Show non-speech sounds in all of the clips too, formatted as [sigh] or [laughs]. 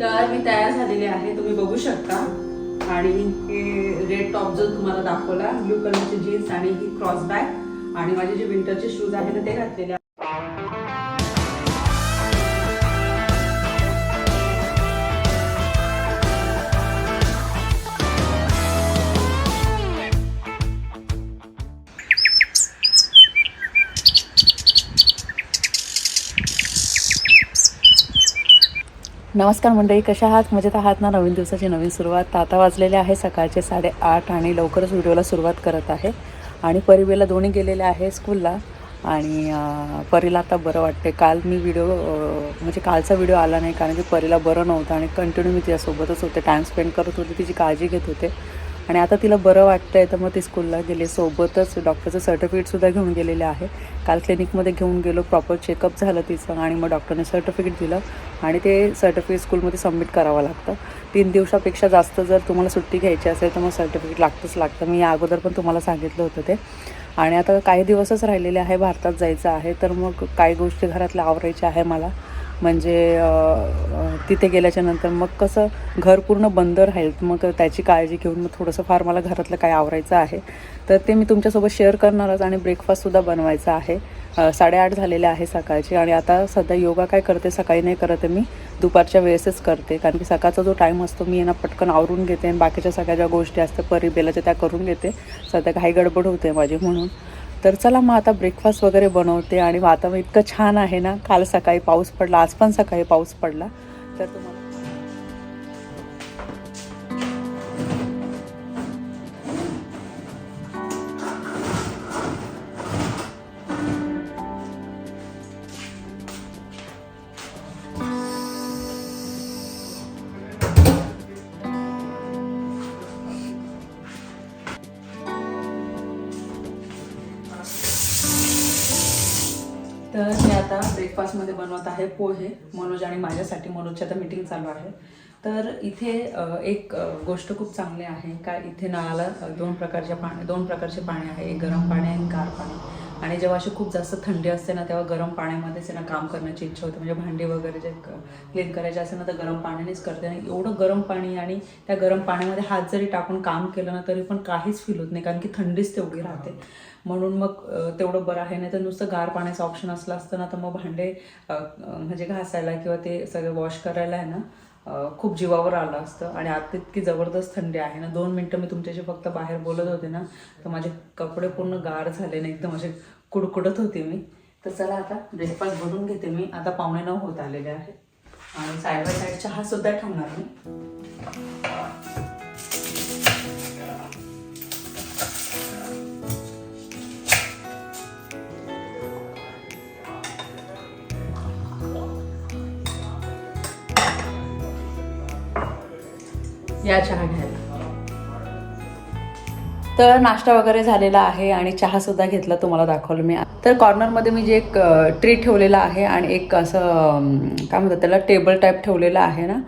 तर मी तयार झालेले आहे. तुम्ही बघू शकता. आणि हे रेड टॉप जो तुम्हाला दाखवला ब्लू कलरची जीन्स आणि ही क्रॉस बॅग आणि माझे जे विंटरचे शूज आहेत ना ते घातलेले नमस्कार मंडळी कशा आहात? मजेत आहात ना? नवीन दिवसाची नवीन सुरुवात. आता वाजलेले आहे. सकाळचे साडेआठ आणि लवकरच व्हिडिओला सुरुवात करत आहे. आणि परिवेला दोन्ही गेलेले आहे स्कूलला. आणि परीला आता बरं वाटते काल मी व्हिडिओ म्हणजे कालचा व्हिडिओ आला नाही कारण की परीला बरं नव्हतं आणि कंटिन्यू मी तिच्यासोबतच होते. टाईम स्पेंड करत होते. तिची काळजी घेत होते. आणि आता तिला बरं वाटतंय तर मग ती स्कूलला गेले. सोबतच डॉक्टरचं सर्टिफिकेटसुद्धा घेऊन गेलेले आहे. काल क्लिनिकमध्ये घेऊन गेलो प्रॉपर चेकअप झालं तिचं आणि मग डॉक्टरने सर्टिफिकेट दिलं आणि ते सर्टिफिकेट स्कूलमध्ये सबमिट करावं लागतं. तीन दिवसापेक्षा जास्त जर तुम्हाला सुट्टी घ्यायची असेल तर मग सर्टिफिकेट लागतंच लागतं. मी या अगोदर पण तुम्हाला सांगितलं होतं ते. आणि आता काही दिवसच राहिलेले आहे भारतात जायचं आहे तर मग काही गोष्टी घरातल्या आवरायच्या आहे मला. म्हणजे तिथे गेल्याच्यानंतर मग कसं घर पूर्ण बंद राहील मग त्याची काळजी घेऊन मग थोडंसं फार मला घरातलं काय आवरायचं आहे. तर ते मी तुमच्यासोबत शेअर करणारच आणि ब्रेकफास्टसुद्धा बनवायचा आहे. साडेआठ झालेले आहे सकाळचे आणि आता सध्या योगा काय करते सकाळी नाही करत मी. दुपारच्या वेळेसच करते कारण की सकाळचा जो टाईम असतो मी यांना पटकन आवरून घेते आणि बाकीच्या सगळ्या ज्या गोष्टी असतात परिबेलाच्या त्या करून घेते. सध्या काही गडबड होते माझी म्हणून. तर चला मग आता ब्रेकफास्ट वगैरे बनवते आणि वातावरण इतकं छान आहे ना. काल सकाळी पाऊस पडला आज पण सकाळी पाऊस पडला. तर तुम्हाला ब्रेकफास्टमध्ये बनवत आहे पोहे. मनोज आणि माझ्यासाठी मनोजची आता मीटिंग चालू आहे. तर इथे एक गोष्ट खूप चांगली आहे. का इथे नळाला दोन प्रकारच्या पाणी दोन प्रकारचे पाणी आहे. एक गरम पाणी आणि गार पाणी. आणि जेव्हा अशी खूप जास्त थंडी असते ना तेव्हा गरम पाण्यामध्येच आहे ना काम करण्याची इच्छा होते. म्हणजे भांडी वगैरे जे क्लीन करायचे असेल ना तर गरम पाण्यानेच करते. आणि एवढं गरम पाणी आणि त्या गरम पाण्यामध्ये हात जरी टाकून काम केलं ना तरी पण काहीच फील होत नाही कारण की थंडीच तेवढी राहते. म्हणून मग तेवढं बरं आहे. नाही तर नुसतं गार पाण्याचं ऑप्शन असलं असतं ना तर मग भांडे म्हणजे घासायला किंवा ते सगळं वॉश करायला आहे ना खूप जीवावर आलं असतं आणि आता इतकी जबरदस्त थंडी आहे ना दोन मिनटं मी तुमच्याशी फक्त बाहेर बोलत होते ना तर माझे कपडे पूर्ण गार झाले ना एकदम असे कुडकुडत होते मी. तर चला आता ब्रेकफास्ट भरून घेते मी. आता पावणे नऊ होत आलेले आहे. आणि साईड बाय साईड चहा सुद्धा ठेवणार मी. या चहा घ्यायला. तर नाश्ता वगैरे झालेला आहे आणि चहा सुद्धा घेतला तुम्हाला दाखवलं मी. तर कॉर्नरमध्ये मी जे एक ट्री ठेवलेला आहे आणि एक असं काय म्हणतात त्याला टेबल टाईप ठेवलेलं आहे ना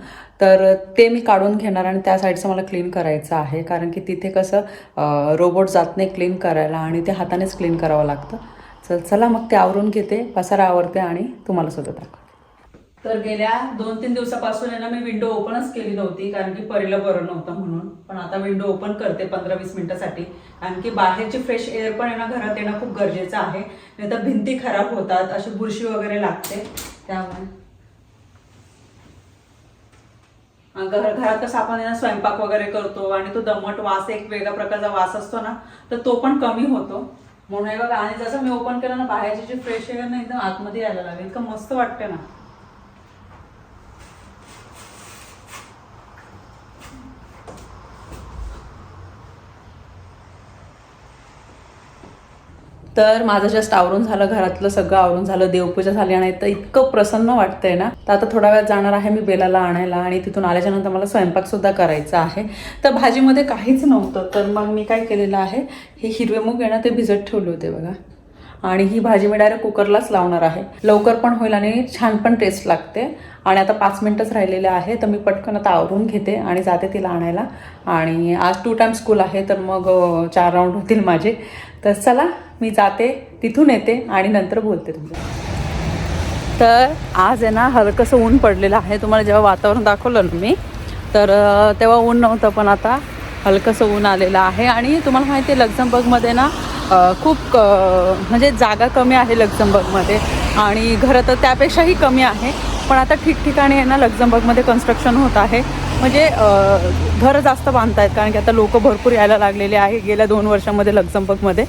तर ते मी काढून घेणार आणि त्या साईडचं मला क्लीन करायचं आहे. कारण की तिथे कसं रोबोट जात नाही क्लीन करायला आणि ते हातानेच क्लीन करावं लागतं. चल चला मग ते आवरून घेते पसारा आवरते आणि तुम्हाला सुद्धा दाखव तर गेल्या दोन तीन दिवसापासून आहे ना मी विंडो ओपनच केली नव्हती कारण की परीला बरं नव्हतं म्हणून. पण आता विंडो ओपन करते पंधरा वीस मिनिटासाठी. की बाहेरची फ्रेश एअर पण येणं घरात येणं खूप गरजेचं आहे. नाही तर भिंती खराब होतात अशी बुरशी वगैरे लागते. त्यामुळे. घर घरात कसं आपण स्वयंपाक वगैरे करतो आणि तो दमट वास एक वेगळ्या प्रकारचा वास असतो ना तर तो पण कमी होतो. म्हणून हे बघा आणि जसं मी ओपन केलं ना बाहेरची जी फ्रेश एअर ना एकदम आतमध्ये यायला लागेल. इतकं मस्त वाटते ना. तर माझं जस्ट आवरून झालं घरातलं सगळं आवरून झालं देवपूजा झाली आणि तर इतकं प्रसन्न वाटतंय ना. तर आता थोड्या वेळात जाणार आहे मी बेलाला आणायला आणि तिथून आल्याच्यानंतर मला स्वयंपाक सुद्धा करायचा आहे. तर भाजीमध्ये काहीच नव्हतं तर मग मी काय केलेलं आहे हे हिरवे मूग येणं ते भिजत ठेवले होते बघा. आणि ही भाजी मी डायरेक्ट कुकरलाच लावणार आहे. लवकर पण होईल आणि छान पण टेस्ट लागते. आणि आता पाच मिनटंच राहिलेले आहे तर मी पटकन आता आवरून घेते आणि जाते तिला आणायला. आणि आज टू टाइम स्कूल आहे तर मग चार राऊंड होतील माझे. तर चला मी जाते तिथून येते आणि नंतर बोलते तुमचं. तर आज आहे ना हलकंसं ऊन पडलेलं आहे तुम्हाला जेव्हा वातावरण दाखवलं ना मी तर तेव्हा ऊन नव्हतं पण आता हलकंसं ऊन आलेलं आहे आणि तुम्हाला माहिती आहे लक्झमबर्गमध्ये ना खूप म्हणजे जागा कमी आहे लक्झमबर्गमध्ये आणि घरं तर त्यापेक्षाही कमी आहे पण आता ठिकठिकाणी आहे ना लक्झमबर्गमध्ये कन्स्ट्रक्शन होत आहे. म्हणजे घर घरं जास्त बांधत आहेत कारण की आता लोक भरपूर यायला लागलेले आहे गेल्या दोन वर्षामध्ये लक्झमबर्गमध्ये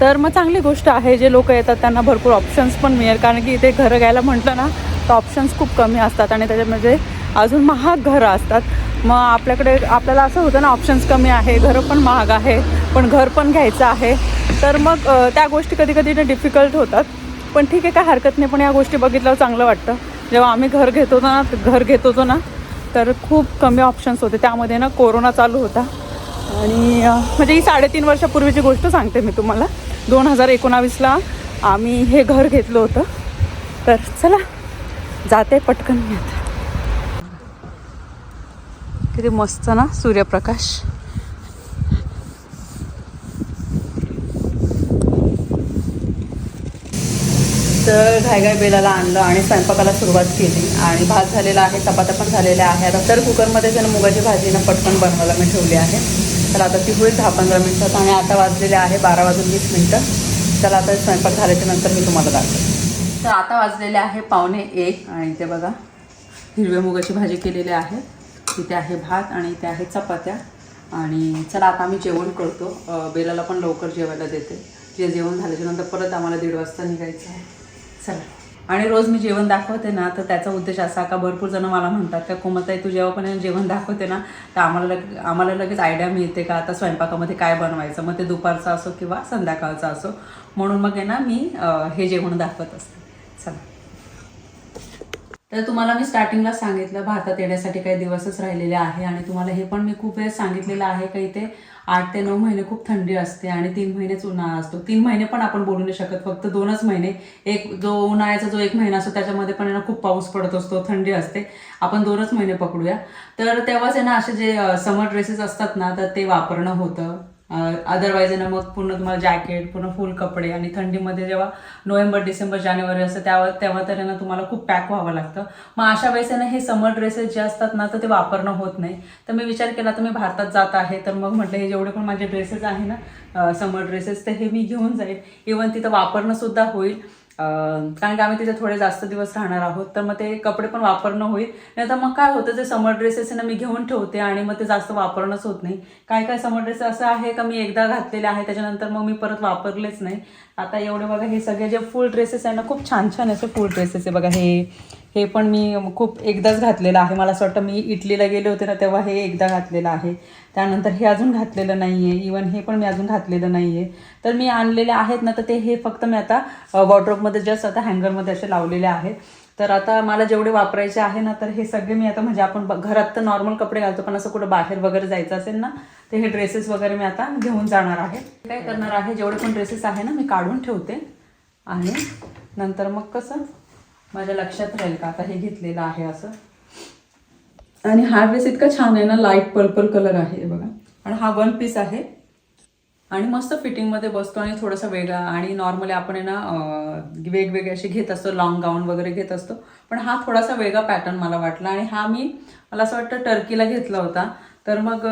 तर मग चांगली गोष्ट आहे जे लोक येतात त्यांना भरपूर ऑप्शन्स पण मिळेल कारण की इथे घरं घ्यायला म्हटलं ना तर ऑप्शन्स खूप कमी असतात आणि त्याच्यामध्ये म्हणजे अजून महाग घरं असतात. मग आपल्याकडे आपल्याला असं होतं ना ऑप्शन्स कमी आहे घरं पण महाग आहे पण घर पण घ्यायचं आहे. तर मग त्या गोष्टी कधी कधी डिफिकल्ट होतात. पण ठीक आहे काय हरकत नाही पण या गोष्टी बघितल्यावर चांगलं वाटतं. जेव्हा आम्ही घर घेत होतो ना घर घेत होतो ना तर खूप कमी ऑप्शन्स होते. त्यामध्ये ना कोरोना चालू होता. आणि म्हणजे ही साडेतीन वर्षापूर्वीची गोष्ट सांगते मी तुम्हाला. दोन हजार एकोणावीसला आम्ही हे घर घेतलं होतं. तर चला जाते पटकन मी आता. किती मस्त ना सूर्यप्रकाश. तर घाईघाई बेलाला आणलं आणि स्वयंपाकाला सुरुवात केली. आणि भात झालेला आहे चपात्या पण झालेल्या आहे आता तर कुकरमध्ये जण मुगाची भाजीनं पटकन बनवायला मी ठेवली आहे. तर आता ती होईल दहा पंधरा मिनटात आणि आता वाजलेले आहे बारा वाजून वीस मिनटं. चला आता स्वयंपाक झाल्याच्यानंतर मी तुम्हाला दाखवते. तर आता वाजलेले आहे पावणे एक. आणि इथे बघा हिरव्या मुगाची भाजी केलेली आहे. इथे आहे भात आणि इथे आहे चपात्या. आणि चला आता आम्ही जेवण करतो. बेलाला पण लवकर जेवायला देते. जे जेवण झाल्याच्यानंतर परत आम्हाला दीड वाजता निघायचं आहे. चला. आणि रोज मी जेवण दाखवते ना तर त्याचा उद्देश असा का भरपूर जण मला म्हणतात का कोमताई तू जेव्हा पण जेवण दाखवते ना तर आम्हाला लग आम्हाला लगेच आयडिया मिळते का आता स्वयंपाकामध्ये काय बनवायचं? मग ते दुपारचं असो किंवा संध्याकाळचं असो. म्हणून मग आहे ना मी हे जेवण दाखवत असते. चला. तर तुम्हाला मी स्टार्टिंगला सांगितलं भारतात येण्यासाठी काही दिवसच राहिलेले आहे आणि तुम्हाला हे पण मी खूप वेळेस सांगितलेलं आहे का इथे आठ ते नऊ महिने खूप थंडी असते आणि तीन महिनेच उन्हाळा असतो. तीन महिने पण आपण बोलू नाही शकत फक्त दोनच महिने. एक जो उन्हाळ्याचा जो एक महिना असतो त्याच्यामध्ये पण आहे खूप पाऊस पडत असतो थंडी असते. आपण दोनच महिने पकडूया. तर तेव्हाच आहे ना असे जे समर ड्रेसेस असतात ना तर ते वापरणं होतं. अदरवाईज ना मग पूर्ण तुम्हाला जॅकेट पूर्ण फुल कपडे आणि थंडीमध्ये जेव्हा नोव्हेंबर डिसेंबर जानेवारी असतं त्यावर तेव्हा तर ना तुम्हाला खूप पॅक व्हावं लागतं. मग अशा वेळेस ना हे समर ड्रेसेस जे असतात ना तर ते वापरणं होत नाही. तर मी विचार केला तर मी भारतात जात आहे तर मग म्हटलं हे जेवढे पण माझे ड्रेसेस आहे ना समर ड्रेसेस तर हे मी घेऊन जाईल. इवन तिथं वापरणं सुद्धा होईल. कारण की आम्ही तिथे थोडे जास्त दिवस राहणार आहोत तर मग ते कपडे पण वापरणं होईल. नाही तर मग काय होतं ते समर ड्रेसेस ना मी घेऊन ठेवते आणि मग ते जास्त वापरणंच होत नाही. काय काय समर ड्रेस असं आहे का मी एकदा घातलेले आहे त्याच्यानंतर मग मी परत वापरलेच नाही. आता एवढे बघा हे सगळे जे फुल ड्रेसेस आहे ना खूप छान छान असे फुल ड्रेसेस आहे बघा हे हे पण मी खूप एकदाच घातलेलं आहे. मला असं वाटतं मी इटलीला गेले होते ना तेव्हा हे एकदा घातलेलं आहे. त्यानंतर हे अजून घातलेलं नाही आहे इवन हे पण मी अजून घातलेलं नाही आहे तर मी आणलेले आहेत ना तर ते हे फक्त मी आता वॉर्ड्रॉपमध्ये जस्ट आता हँगरमध्ये असे लावलेले आहेत. तर आता मला जेवढे वापरायचे आहे ना तर हे सगळे मी आता म्हणजे आपण घरात तर नॉर्मल कपडे घालतो पण असं कुठं बाहेर वगैरे जायचं असेल ना तर हे ड्रेसेस वगैरे मी आता घेऊन जाणार आहे. काय करणार आहे जेवढे पण ड्रेसेस आहे ना मी काढून ठेवते. आणि नंतर मग कसं माझ्या लक्षात राहील का आता हे घेतलेलं आहे असं. आणि हा ड्रेस इतका छान आहे ना लाइट पर्पल कलर आहे बघा. आणि हा वन पीस आहे. आणि मस्त फिटिंगमध्ये बसतो आणि थोडासा वेगळा आणि नॉर्मली आपण ना वेगवेगळे असे घेत असतो लॉंग गाऊन वगैरे घेत असतो. पण हा थोडासा वेगळा पॅटर्न मला वाटला आणि हा मी मला असं वाटतं टर्कीला घेतला होता. तर मग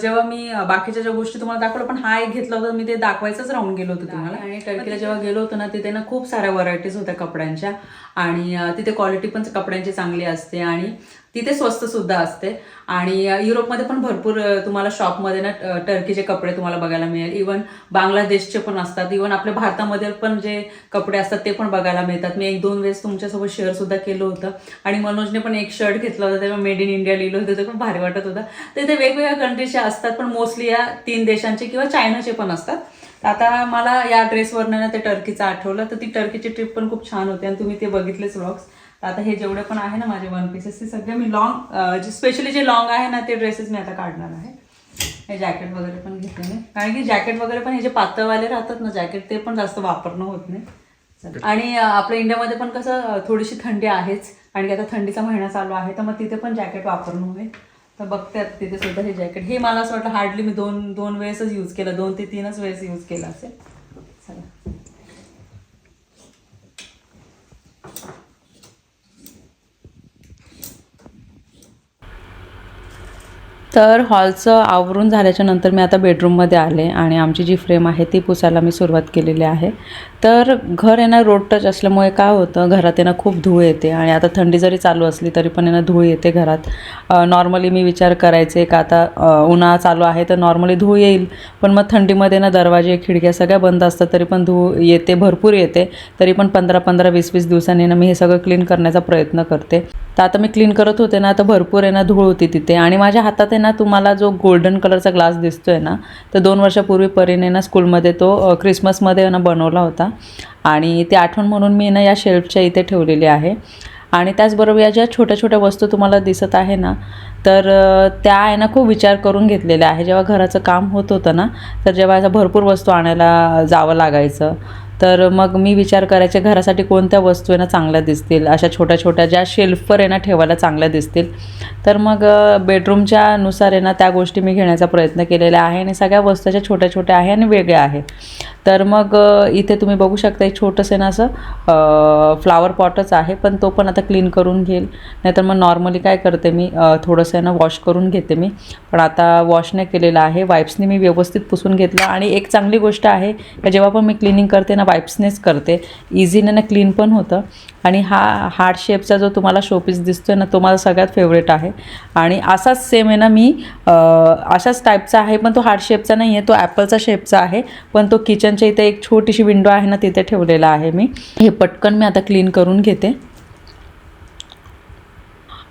जेव्हा मी बाकीच्या ज्या गोष्टी तुम्हाला दाखवलं पण हा एक घेतला होता मी ते दाखवायचंच राहून गेलो होतं तुम्हाला. आणि टर्कीला जेव्हा गेलो होतो ना तिथे ना खूप साऱ्या व्हरायटीज होत्या कपड्यांच्या. आणि तिथे क्वालिटी पण कपड्यांची चांगली असते आणि तिथे स्वस्त सुद्धा असते. आणि युरोपमध्ये पण भरपूर तुम्हाला शॉपमध्ये ना टर्कीचे कपडे तुम्हाला बघायला मिळेल. इवन बांगलादेशचे पण असतात. इवन आपल्या भारतामध्ये पण जे कपडे असतात ते पण बघायला मिळतात. मी एक दोन वेळेस तुमच्यासोबत शेअर सुद्धा केलं होतं. आणि मनोजने पण एक शर्ट घेतला होता. तेव्हा मेड इन इंडिया लिहिलं होतं. ते पण भारी वाटत होतं. तर ते वेगवेगळ्या कंट्रीचे असतात. पण मोस्टली या तीन देशांचे किंवा चायनाचे पण असतात. आता मला या ड्रेसवरनं ना ते टर्कीचं आठवलं. तर ती टर्कीची ट्रिप पण खूप छान होती. आणि तुम्ही ते बघितलेच व्लॉग्स तर आता हे जेवढे पण आहे ना माझे वन पीसेस ते सगळे मी लॉंग स्पेशली जे लॉंग आहे ना ते ड्रेसेस मी आता काढणार आहे. हे जॅकेट वगैरे पण घेतले नाही कारण की जॅकेट वगैरे पण हे जे पातळवाले राहतात ना जॅकेट ते पण जास्त वापरणं होत नाही. आणि आपल्या इंडियामध्ये पण कसं थोडीशी थंडी आहेच. आणि आता थंडीचा महिना चालू आहे तर मग तिथे पण जॅकेट वापरणं होईल. तर बघते तिथे सुद्धा हे जॅकेट हे मला असं वाटतं हार्डली मी दोन दोन वेळेसच यूज केलं. दोन ते तीनच वेळेस यूज केलं असेल चला तर हॉलचं आवरून झाल्याच्यानंतर मी आता बेडरूममध्ये आले आणि आमची जी फ्रेम आहे ती पुसायला मी सुरुवात केलेली आहे. तर घर आहे ना रोड टच असल्यामुळे काय होतं घरात यांना खूप धूळ येते आणि आता थंडी जरी चालू असली तरी पण यांना धूळ येते घरात. नॉर्मली मी विचार करायचे का आता उन्हाळा चालू आहे तर नॉर्मली धूळ येईल. पण मग थंडीमध्ये ना दरवाजे खिडक्या सगळ्या बंद असतात तरी पण धूळ येते भरपूर येते. तरी पण पंधरा पंधरा वीस वीस दिवसांनी ना मी हे सगळं क्लीन करण्याचा प्रयत्न करते. तर आता मी क्लीन करत होते ना तर भरपूर आहे ना धूळ होती तिथे. आणि माझ्या हातात आहे ना तुम्हाला जो गोल्डन कलरचा ग्लास दिसतो आहे ना तर दोन वर्षापूर्वी परीने ना स्कूलमध्ये तो क्रिसमसमध्ये ना बनवला होता. आणि ती आठवण म्हणून मी ना या शेल्फच्या इथे ठेवलेली आहे. आणि त्याचबरोबर या ज्या छोट्या छोट्या वस्तू तुम्हाला दिसत आहे ना तर त्या आहे ना खूप विचार करून घेतलेल्या आहे. जेव्हा घराचं काम होत होतं ना तर जेव्हा असं भरपूर वस्तू आणायला जावं लागायचं तर मग मी विचार करायचे घरासाठी कोणत्या वस्तू आहे ना चांगल्या दिसतील? अशा छोट्या छोट्या ज्या शेल्फवर आहे ना ठेवायला चांगल्या दिसतील? तर मग बेडरूमच्या नुसार आहे ना त्या गोष्टी मी घेण्याचा प्रयत्न केलेला आहे आणि सगळ्या वस्तू छोट्या छोट्या आहे आणि वेगळ्या आहे. तर मग इथे तुम्ही बघू शकता एक छोटंसं ना असं फ्लावर पॉटच आहे पण तो पण आता क्लीन करून घेईल. नाहीतर मग नॉर्मली काय करते मी थोडंसं आहे ना वॉश करून घेते मी. पण आता वॉश नाही केलेलं आहे. वाईप्सने मी व्यवस्थित पुसून घेतलं आणि एक चांगली गोष्ट आहे का जेव्हा पण मी क्लिनिंग करते ना वाईप्सनेच करते. इझीने ना क्लीन पण होतं. आणि हा हार्ट शेपचा जो तुम्हाला शोपीस दिसतो आहे ना तो माझा सगळ्यात फेवरेट आहे. आणि असाच सेम आहे ना मी अशाच टाईपचा आहे पण तो हार्ट शेपचा नाही आहे तो ॲपलचा शेपचा आहे पण तो किचनच्या इथे एक छोटीशी विंडो आहे ना तिथे ठेवलेला आहे मी. हे पटकन मी आता क्लीन करून घेते.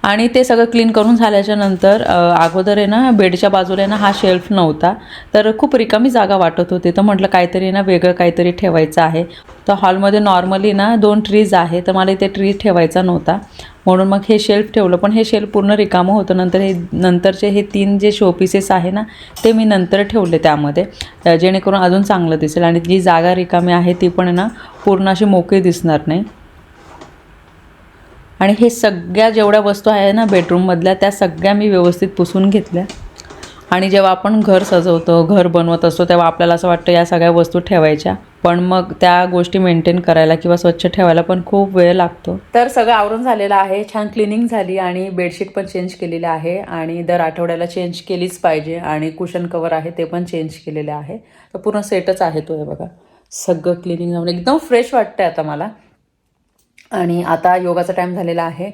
आणि ते सगळं क्लीन करून झाल्याच्यानंतर अगोदर आहे ना बेडच्या बाजूला आहे ना हा शेल्फ नव्हता. तर खूप रिकामी जागा वाटत होती. तर म्हटलं काहीतरी ना वेगळं काहीतरी ठेवायचं आहे. तर हॉलमध्ये नॉर्मली ना दोन ट्रीज आहे. तर मला इथे ट्री ठेवायचा नव्हता. म्हणून मग हे शेल्फ ठेवलं. पण हे शेल्फ पूर्ण रिकामं होतं. नंतर हे नंतरचे हे तीन जे शोपीसेस आहे ना ते मी नंतर ठेवले त्यामध्ये. जेणेकरून अजून चांगलं दिसेल. आणि जी जागा रिकामी आहे ती पण आहे ना पूर्ण अशी मोकळी दिसणार नाही. आणि हे सगळ्या जेवढ्या वस्तू आहे ना बेडरूममधल्या त्या सगळ्या मी व्यवस्थित पुसून घेतल्या. आणि जेव्हा आपण घर सजवतो घर बनवत असतो तेव्हा आपल्याला असं वाटतं या सगळ्या वस्तू ठेवायच्या. पण मग त्या गोष्टी मेंटेन करायला किंवा स्वच्छ ठेवायला पण खूप वेळ लागतो. तर सगळं आवरून झालेलं आहे छान क्लिनिंग झाली आणि बेडशीट पण चेंज केलेली आहे आणि दर आठवड्याला चेंज केलीच पाहिजे आणि कुशन कवर आहे ते पण चेंज केलेले आहे. तर पूर्ण सेटच आहे तो हे बघा. सगळं क्लिनिंग जाऊन एकदम फ्रेश वाटतं आता मला. आणि आता योगाचा टाईम झालेला आहे.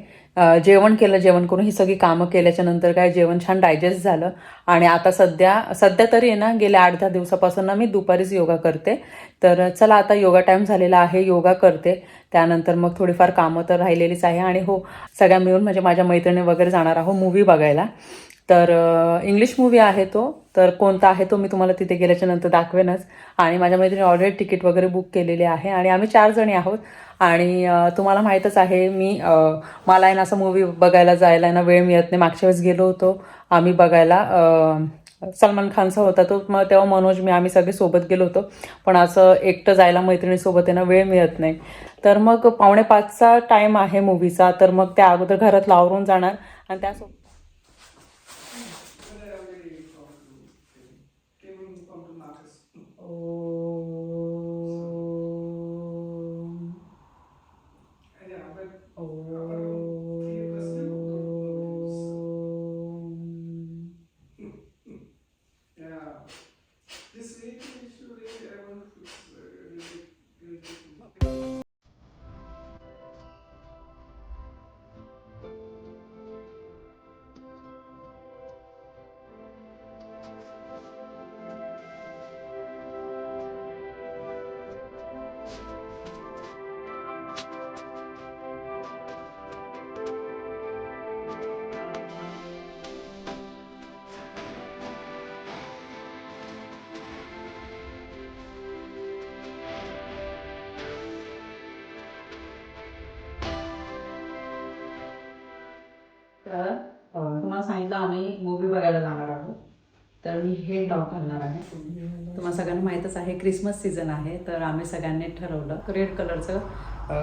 जेवण केलं जेवण करून ही सगळी कामं केल्याच्यानंतर काय जेवण छान डायजेस्ट झालं. आणि आता सध्या सध्या तरी आहे ना गेल्या आठ दहा दिवसापासून ना मी दुपारीच योगा करते. तर चला आता योगा टाईम झालेला आहे योगा करते. त्यानंतर मग थोडीफार कामं तर राहिलेलीच आहे. आणि हो सगळ्या मिळून म्हणजे माझ्या मैत्रिणी वगैरे जाणार आहो मूवी बघायला. तर इंग्लिश मूवी आहे तो. तर कोणता आहे तो मी तुम्हाला तिथे गेल्याच्यानंतर दाखवेनच. आणि माझ्या मैत्रिणी ऑलरेडी तिकीट वगैरे बुक केलेले आहे. आणि आम्ही चार जणी आहोत. आणि तुम्हाला माहीतच आहे मी मला आहे ना असं मूवी बघायला जायला ना वेळ मिळत नाही. मागच्या वेळेस गेलो होतो. आम्ही बघायला सलमान खानचा होता तो. मग तेव्हा मनोज मी आम्ही सगळे सोबत गेलो होतो. पण असं एकटं जायला मैत्रिणीसोबत आहे ना वेळ मिळत नाही. तर मग पावणे पाचचा टाईम आहे मूवीचा तर मग त्या अगोदर घरात लावरून जाणार. आणि त्यासोबत आता आम्ही मूवी बघायला जाणार आहोत. तर मी हे टॉप घालणार आहे. तुम्हाला सगळ्यांना माहीतच आहे क्रिसमस सीझन आहे तर आम्ही सगळ्यांनी ठरवलं रेड कलरचं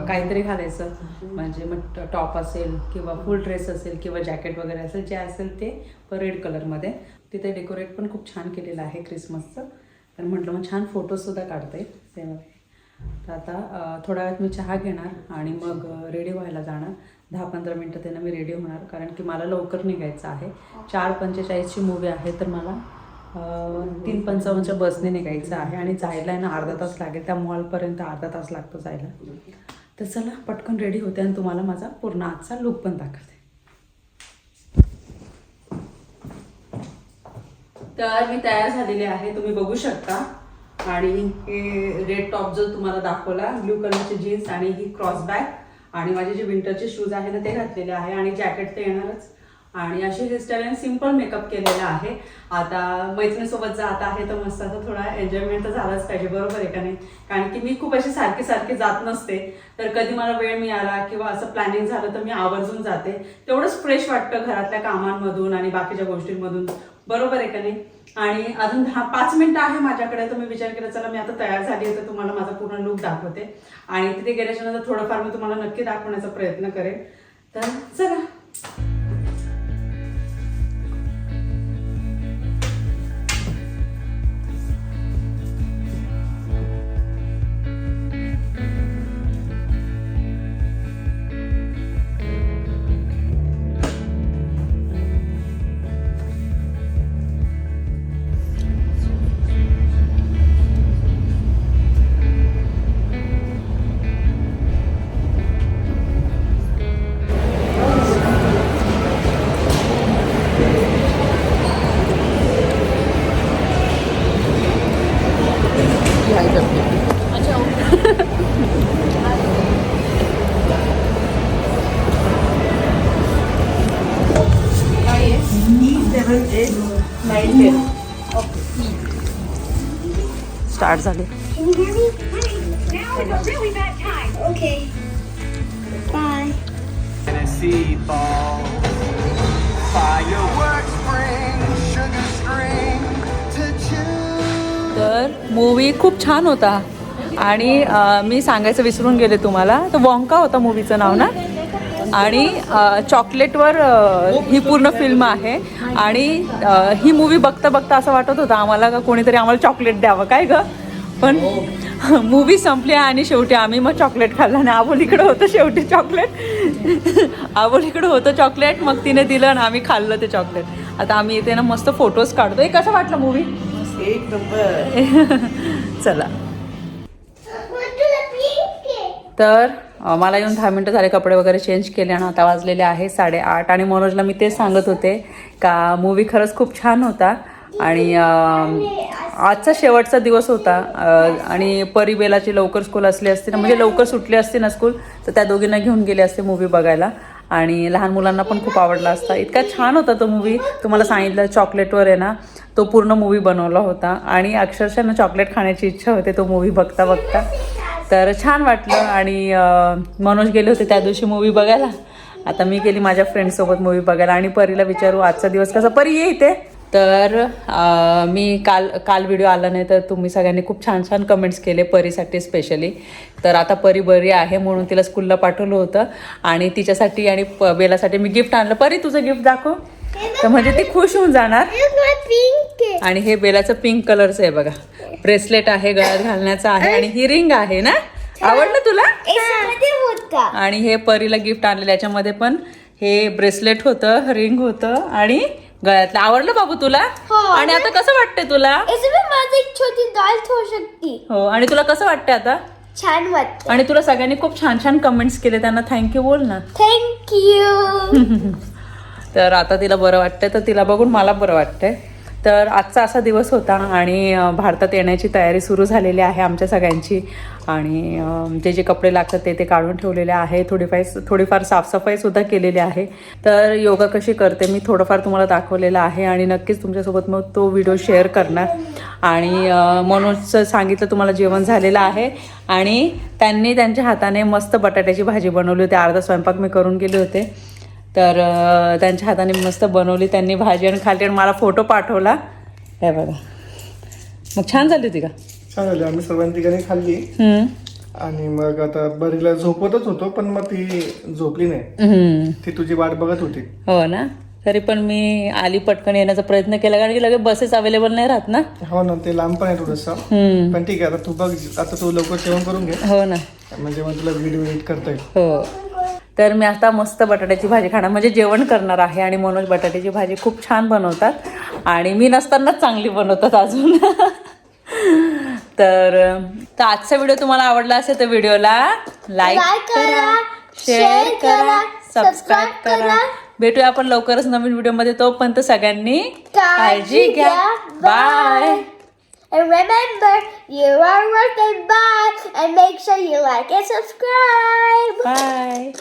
काहीतरी घालायचं. म्हणजे मग टॉप असेल किंवा फुल ड्रेस असेल किंवा जॅकेट वगैरे असेल जे असेल ते रेड कलरमध्ये तिथे डेकोरेट पण खूप छान केलेलं आहे क्रिसमसचं तर म्हटलं मग छान फोटोसुद्धा काढता. येईल त्यामध्ये तर आता थोड्या वेळात मी चहा घेणार आणि मग रेडी व्हायला जाणार. दहा पंधरा मिनटं त्यांना मी रेडी होणार कारण की मला लवकर निघायचं आहे. चार पंचेचाळीसची मूवी आहे तर मला तीन पंचावन्नच्या बसने निघायचं आहे आणि जायला आहे ना अर्धा तास लागेल त्या मॉलपर्यंत अर्धा तास लागतो जायला. तर चला पटकन रेडी होते आणि तुम्हाला माझा पूर्ण आजचा लुक पण दाखवते. तर मी तयार झालेली आहे तुम्ही बघू शकता. आणि हे रेड टॉप जो तुम्हाला दाखवला ब्ल्यू कलरचे जीन्स आणि ही क्रॉस बॅग आणि माझे जे विंटरचे शूज आहे ना ते घातलेले आहे आणि जॅकेट तर येणारच. आणि अशी हेअरस्टाईल आणि सिंपल मेकअप केलेला आहे. आता मैत्रिणीसोबत जात आहे तर मस्त आता थोडा एन्जॉयमेंट तर झालाच पाहिजे. बरोबर आहे का नाही? कारण की मी खूप अशी सारखी सारखी जात नसते. तर कधी मला वेळ मिळाला किंवा असं प्लॅनिंग झालं तर मी आवर्जून जाते. तेवढंच फ्रेश वाटतं घरातल्या कामांमधून आणि बाकीच्या गोष्टींमधून. बरोबर आहे का नाही? आणि अजून दहा पाच मिनिटं आहे माझ्याकडे तर मी विचार केला चला मी आता तयार झाली तर तुम्हाला माझा पूर्ण लुक दाखवते. आणि तिथे गेल्याच्यानंतर थोडंफार मी तुम्हाला नक्की दाखवण्याचा प्रयत्न करेन. तर चला. लाई जाती है स्टार्ट झाले Tennessee falls, fireworks spring. तर मूवी खूप छान होता. आणि मी सांगायचं विसरून गेले तुम्हाला. तर वॉंका होता मूवीचं नाव ना? आणि चॉकलेटवर ही पूर्ण फिल्म आहे. आणि ही मूवी बघता बघता असं वाटत होतं आम्हाला का कोणीतरी आम्हाला चॉकलेट द्यावं? काय ग? पण [laughs] मूवी संपली आणि शेवटी आम्ही मग चॉकलेट खाल्लं आणि आबोलीकडं होतं शेवटी चॉकलेट [laughs] आबोलीकडं होतं चॉकलेट मग तिने दिलं आणि आम्ही खाल्लं ते चॉकलेट आता आम्ही इथे ना मस्त फोटोज काढतो हे कसं वाटलं मूवी एक नंबर [laughs] चला. तर मला येऊन दहा मिनटं झाले कपडे वगैरे चेंज केले आणि आता वाजलेले आहे साडेआठ. आणि मनोजला मी तेच सांगत होते का मूवी खरंच खूप छान होता. आणि आजचा शेवटचा दिवस होता. आणि परिबेलाची लवकर स्कूल असली असती ना म्हणजे लवकर सुटली असती ना स्कूल तर त्या दोघींना घेऊन गेले असते मूवी बघायला. आणि लहान मुलांना पण खूप आवडला असता. इतका छान होता तो मूवी तुम्हाला सांगितलं चॉकलेटवर आहे ना तो पूर्ण मूवी बनवला होता. आणि अक्षरशः ना चॉकलेट खाण्याची इच्छा होते तो मूवी बघता बघता. तर छान वाटलं आणि मनोज गेले होते त्या दिवशी मूवी बघायला. आता मी गेली माझ्या फ्रेंडसोबत मूवी बघायला. आणि परीला विचारू आजचा दिवस कसा? परी ये इथे. तर अं, मी काल काल व्हिडिओ आला नाही तर तुम्ही सगळ्यांनी खूप छान छान कमेंट्स केले परीसाठी स्पेशली तर आता परी बरी आहे म्हणून तिला स्कूलला पाठवलं होतं. आणि तिच्यासाठी आणि प- बेलासाठी मी गिफ्ट आणलं. परी तुझं गिफ्ट दाखव. तर म्हणजे ती खुश होऊन जाणार. आणि हे बेलाचं पिंक कलरचं आहे बघा. ब्रेसलेट आहे गळ्यात घालण्याचं आहे आणि ही रिंग आहे ना? आवडलं तुला? आणि हे परीला गिफ्ट आणलेलं. याच्यामध्ये पण हे ब्रेसलेट होतं रिंग होतं आणि गळ्यातलं. आवडलं बाबू तुला? हो. आणि आता कसं वाटतंय तुला? माझी एक छोटी डाल शकते. हो आणि तुला कसं वाटतंय आता? छान वाटत आणि तुला सगळ्यांनी खूप छान छान कमेंट्स केले त्यांना थँक्यू बोल ना. थँक्यू [laughs] तर आता तिला बरं वाटतंय तर तिला बघून मला बरं वाटतंय. तर आजचा असा दिवस होता आणि भारतात येण्याची तयारी सुरू झालेली आहे आमच्या सगळ्यांची. आणि जे जे कपडे लागतात ते ते काढून ठेवलेले आहे. थोडीफार थोडीफार साफसफाईसुद्धा केलेली आहे. तर योगा कशी करते मी थोडंफार तुम्हाला दाखवलेलं आहे आणि नक्कीच तुमच्यासोबत मग तो व्हिडिओ शेअर करणार. आणि मनोजचं सांगितलं तुम्हाला जेवण झालेलं आहे. आणि त्यांनी त्यांच्या हाताने मस्त बटाट्याची भाजी बनवली होती. अर्धा स्वयंपाक मी करून गेले होते. तर त्यांच्या हाताने मस्त बनवली त्यांनी भाजी आणि खाल्ली आणि मला फोटो पाठवला. हे बघा. मग छान झाली होती का? छान झाली. आम्ही सर्वांनी ठिकाणी खाल्ली. आणि मग आता बरीला झोपतच होतो पण मग ती झोपली नाही. ती तुझी वाट बघत होती. हो ना? तरी पण मी आली पटकन येण्याचा प्रयत्न केला कारण की लगेच बसेस अवेलेबल नाही राहत ना? हो ना ते लांब पण आहे थोडंसं. पण ठीक आहे आता तू बघ आता तू लवकर जेवण करून घे. हो ना. म्हणजे मग तुला व्हिडिओ एडिट करता येईल. हो. तर मी आता मस्त बटाट्याची भाजी खाणार म्हणजे जेवण करणार आहे आणि मनोज बटाट्याची भाजी खूप छान बनवतात आणि मी नसतानाच चांगली बनवतात अजून [laughs] तर तर आजचा व्हिडिओ तुम्हाला आवडला असेल तर व्हिडिओला लाईक करा शेअर करा करा, सबस्क्राईब करा. भेटूया आपण लवकरच नवीन व्हिडिओमध्ये तोपर्यंत सगळ्यांनी काळजी घ्या. Bye Bye. And remember, you are worth it. Bye. And make sure you like and subscribe. Bye